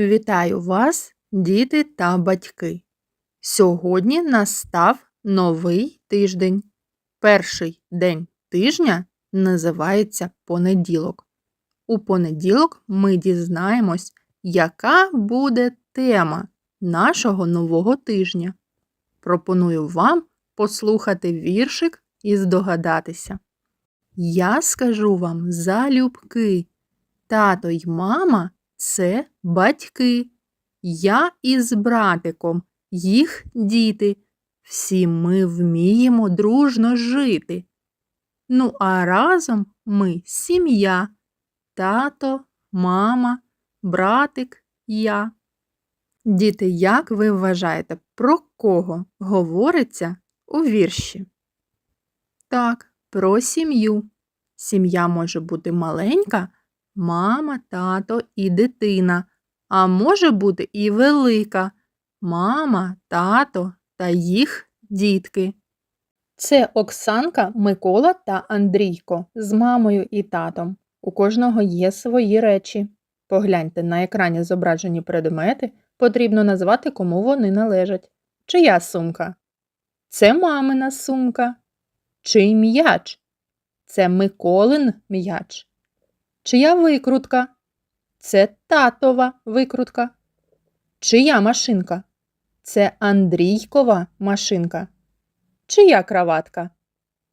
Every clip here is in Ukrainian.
Вітаю вас, діти та батьки. Сьогодні настав новий тиждень. Перший день тижня називається понеділок. У понеділок ми дізнаємось, яка буде тема нашого нового тижня. Пропоную вам послухати віршик і здогадатися. Я скажу вам залюбки. Тато й мама це батьки. Я із братиком, їх діти. Всі ми вміємо дружно жити. Ну, а разом ми сім'я, тато, мама, братик, я. Діти, як ви вважаєте, про кого говориться у вірші? Так, про сім'ю. Сім'я може бути маленька, мама, тато і дитина, а може бути і велика мама, тато та їх дітки. Це Оксанка, Микола та Андрійко з мамою і татом. У кожного є свої речі. Погляньте, на екрані зображені предмети, потрібно назвати, кому вони належать. Чия сумка? Це мамина сумка. Чий м'яч? Це Миколин м'яч. Чия викрутка? Це татова викрутка. Чия машинка? Це Андрійкова машинка. Чия краватка?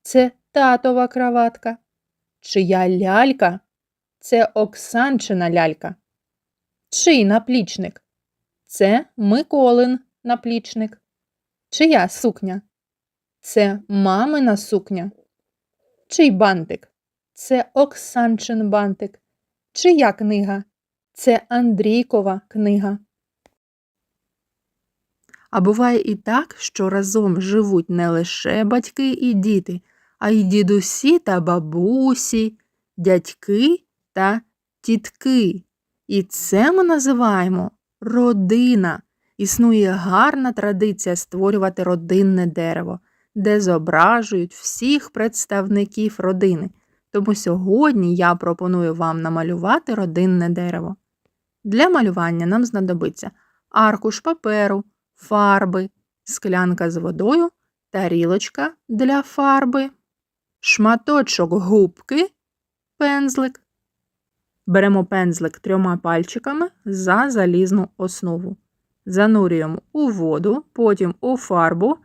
Це татова краватка. Чия лялька? Це Оксанчина лялька. Чий наплічник? Це Миколин наплічник. Чия сукня? Це мамина сукня. Чий бантик? Це Оксанчин бантик. Чия книга? Це Андрійкова книга. А буває і так, що разом живуть не лише батьки і діти, а й дідусі та бабусі, дядьки та тітки. І це ми називаємо родина. Існує гарна традиція створювати родинне дерево, де зображують всіх представників родини. Тому сьогодні я пропоную вам намалювати родинне дерево. Для малювання нам знадобиться аркуш паперу, фарби, склянка з водою, тарілочка для фарби, шматочок губки, пензлик. Беремо пензлик трьома пальчиками за залізну основу. Занурюємо у воду, потім у фарбу,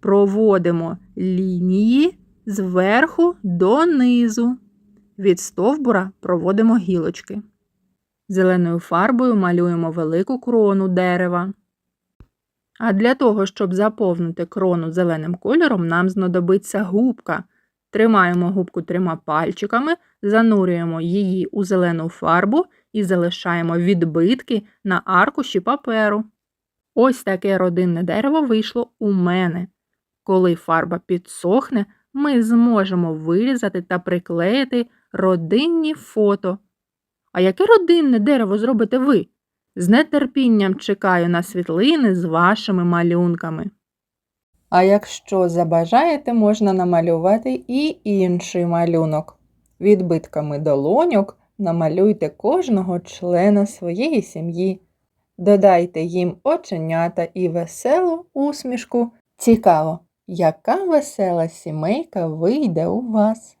проводимо лінії зверху донизу. Від стовбура проводимо гілочки. Зеленою фарбою малюємо велику крону дерева. А для того, щоб заповнити крону зеленим кольором, нам знадобиться губка. Тримаємо губку трьома пальчиками, занурюємо її у зелену фарбу і залишаємо відбитки на аркуші паперу. Ось таке родинне дерево вийшло у мене. Коли фарба підсохне, ми зможемо вирізати та приклеїти родинні фото. А яке родинне дерево зробите ви? З нетерпінням чекаю на світлини з вашими малюнками. А якщо забажаєте, можна намалювати і інший малюнок. Відбитками долоньок намалюйте кожного члена своєї сім'ї. Додайте їм оченята і веселу усмішку. Цікаво, яка весела сімейка вийде у вас.